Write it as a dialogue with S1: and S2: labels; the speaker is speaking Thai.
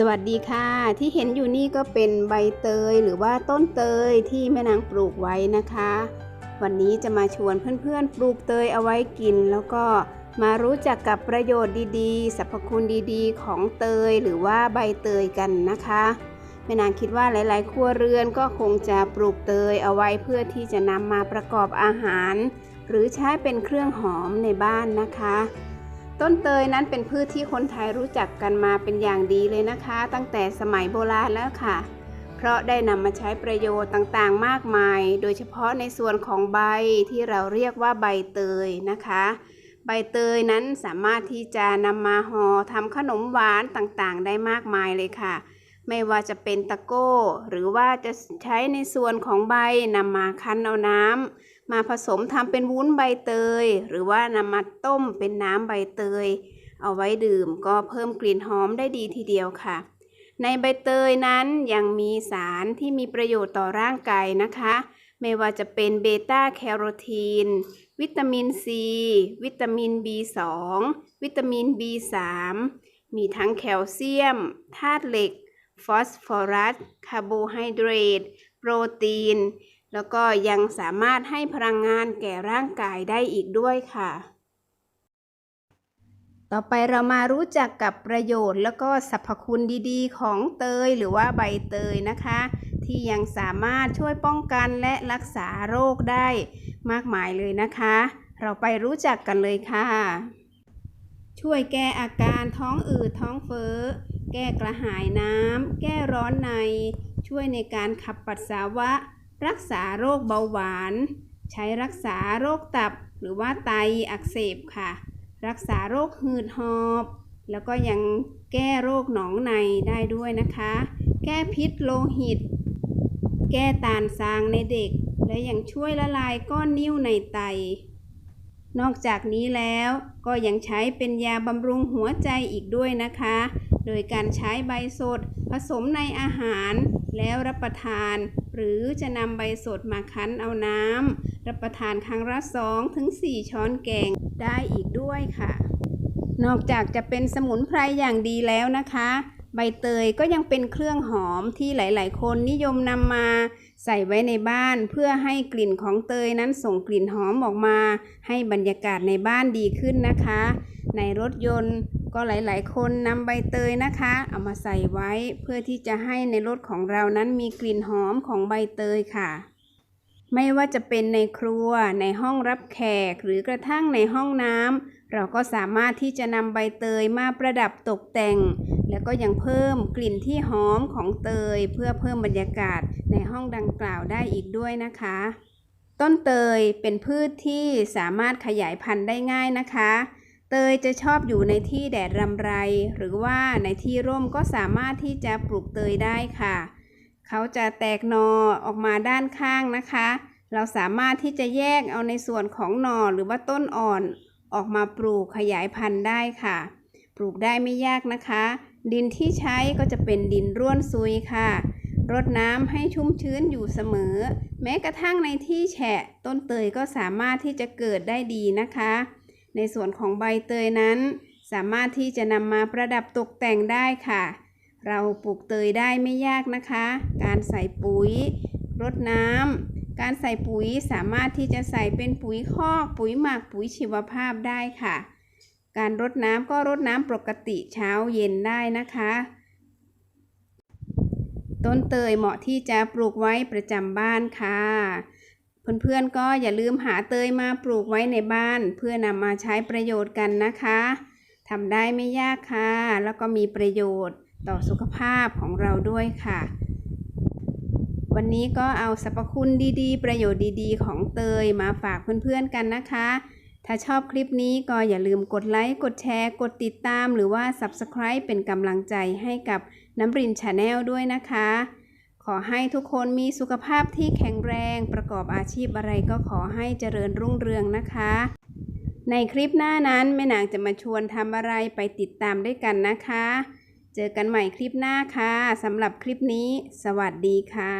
S1: สวัสดีค่ะ ที่เห็นอยู่นี่ก็เป็นใบเตยหรือว่าต้นเตยที่แม่นางปลูกไว้นะคะ วันนี้จะมาชวนเพื่อนๆ ปลูกเตยเอาไว้กิน แล้วก็มารู้จักกับประโยชน์ดีๆสรรพคุณดีๆ ของเตยหรือว่าใบเตยกันนะคะแม่นางคิดว่าหลายๆ ครัวเรือนก็คงจะปลูกเตยเอาไว้เพื่อที่จะนำมาประกอบอาหาร หรือใช้เป็นเครื่องหอมในบ้านนะคะ ต้นเตยนั้นเป็นพืชที่คนไทยรู้จักกันมาเป็นอย่างดีเลยนะคะ ตั้งแต่สมัยโบราณแล้วค่ะ เพราะได้นำมาใช้ประโยชน์ต่างๆ มากมาย โดยเฉพาะในส่วนของใบที่เราเรียกว่าใบเตยนะคะ ใบเตยนั้นสามารถที่จะนำมาห่อทำขนมหวานต่างๆ ได้มากมายเลยค่ะ ไม่ว่าจะเป็นตะโก้ หรือว่าจะใช้ในส่วนของใบนำมาคั้นเอาน้ำ มาผสมทำเป็นวุ้นใบเตย หรือว่านำมาต้มเป็นน้ำใบเตย เอาไว้ดื่มก็เพิ่มกลิ่นหอมได้ดีทีเดียวค่ะ ในใบเตยนั้นยังมีสารที่มีประโยชน์ต่อร่างกายนะคะ ไม่ว่าจะเป็นเบต้าแคโรทีน วิตามินซี วิตามิน B2 วิตามิน B3 มีทั้งแคลเซียม ธาตุเหล็ก ฟอสฟอรัส คาร์โบไฮเดรต โปรตีน แล้วก็ยังสามารถให้พลังงานแก่ร่างกายได้อีกด้วยค่ะ ต่อไปเรามารู้จักกับประโยชน์แล้วก็สรรพคุณดีๆ ของเตยหรือว่าใบเตยนะคะ ที่ยังสามารถช่วยป้องกันและรักษาโรคได้มากมายเลยนะคะ เราไปรู้จักกันเลยค่ะ ช่วยแก้อาการท้องอืดท้องเฟ้อ แก้กระหายน้ำ แก้ร้อนใน ช่วยในการขับปัสสาวะ รักษาโรคเบาหวาน ใช้รักษาโรคตับหรือว่าไตอักเสบค่ะ รักษาโรคหืดหอบ แล้วก็ยังแก้โรคหนองในได้ด้วยนะคะ แก้พิษโลหิต แก้ตานซางในเด็ก และยังช่วยละลายก้อนนิ่วในไต นอกจากนี้แล้วก็ยังใช้เป็นยาบำรุงหัวใจอีกด้วยนะคะ โดยการใช้ใบสดผสมในอาหารแล้วรับประทาน หรือจะนำใบสดมาคั้นเอาน้ำรับประทานครั้งละ2ถึง4ช้อนแกงได้อีกด้วยค่ะ นอกจากจะเป็นสมุนไพรอย่างดีแล้วนะคะ ใบเตยก็ยังเป็นเครื่องหอมที่หลาย ๆ คนนิยมนำมาใส่ไว้ในบ้านเพื่อให้กลิ่นของเตยนั้นส่งกลิ่นหอมออกมา ให้บรรยากาศในบ้านดีขึ้นนะคะ ในรถยนต์ ก็หลายๆ คนนำใบเตยนะคะ เอามาใส่ไว้เพื่อที่จะให้ในรถของเรานั้นมีกลิ่นหอมของใบเตยค่ะ ไม่ว่าจะเป็นในครัวในห้องรับแขกหรือกระทั่งในห้องน้ำเราก็สามารถที่จะนำใบเตยมาประดับตกแต่ง แล้วก็ยังเพิ่มกลิ่นที่หอมของเตย เพื่อเพิ่มบรรยากาศในห้องดังกล่าวได้อีกด้วยนะคะต้นเตยเป็นพืชที่สามารถขยายพันธุ์ได้ง่ายนะคะ เตยจะชอบอยู่ในที่แดดรำไร หรือว่าในที่ร่มก็สามารถที่จะปลูกเตยได้ค่ะ เขาจะแตกหนอออกมาด้านข้างนะคะ เราสามารถที่จะแยกเอาในส่วนของหนอหรือว่าต้นอ่อนออกมาปลูกขยายพันธุ์ได้ค่ะ ปลูกได้ไม่ยากนะคะ ดินที่ใช้ก็จะเป็นดินร่วนซุยค่ะรดน้ำให้ชุ่มชื้นอยู่เสมอ แม้กระทั่งในที่แฉะ ต้นเตยก็สามารถที่จะเกิดได้ดีนะคะ ในส่วนของใบเตยนั้น สามารถที่จะนำมาประดับตกแต่งได้ค่ะ เราปลูกเตยได้ไม่ยากนะคะ การใส่ปุ๋ยรดน้ำการใส่ปุ๋ยสามารถที่จะใส่เป็นปุ๋ยคอกปุ๋ยหมักปุ๋ยชีวภาพได้ค่ะ การรดน้ำก็รดน้ำปกติเช้าเย็นได้นะคะต้นเตยเหมาะที่จะปลูกไว้ประจำบ้านค่ะ เพื่อนๆก็อย่าลืมหาเตยมาปลูกไว้ในบ้าน เพื่อนำมาใช้ประโยชน์กันนะคะทำได้ไม่ยากค่ะ แล้วก็มีประโยชน์ต่อสุขภาพของเราด้วยค่ะ วันนี้ก็เอาสรรพคุณดีๆ ประโยชน์ดีๆ ของเตยมาฝากเพื่อนๆกันนะคะ ถ้าชอบคลิปนี้ก็อย่าลืมกดไลค์ กดแชร์ กดติดตาม หรือว่า Subscribe เป็นกำลังใจให้กับน้ำรินชาแนลด้วยนะคะ ขอให้ทุกคนมีสุขภาพที่แข็งแรง ประกอบอาชีพอะไรก็ขอให้เจริญรุ่งเรืองนะคะ ในคลิปหน้านั้นแม่นางจะมาชวนทำอะไรไปติดตามด้วยกันนะคะ เจอกันใหม่คลิปหน้าค่ะสำหรับคลิปนี้ สวัสดีค่ะ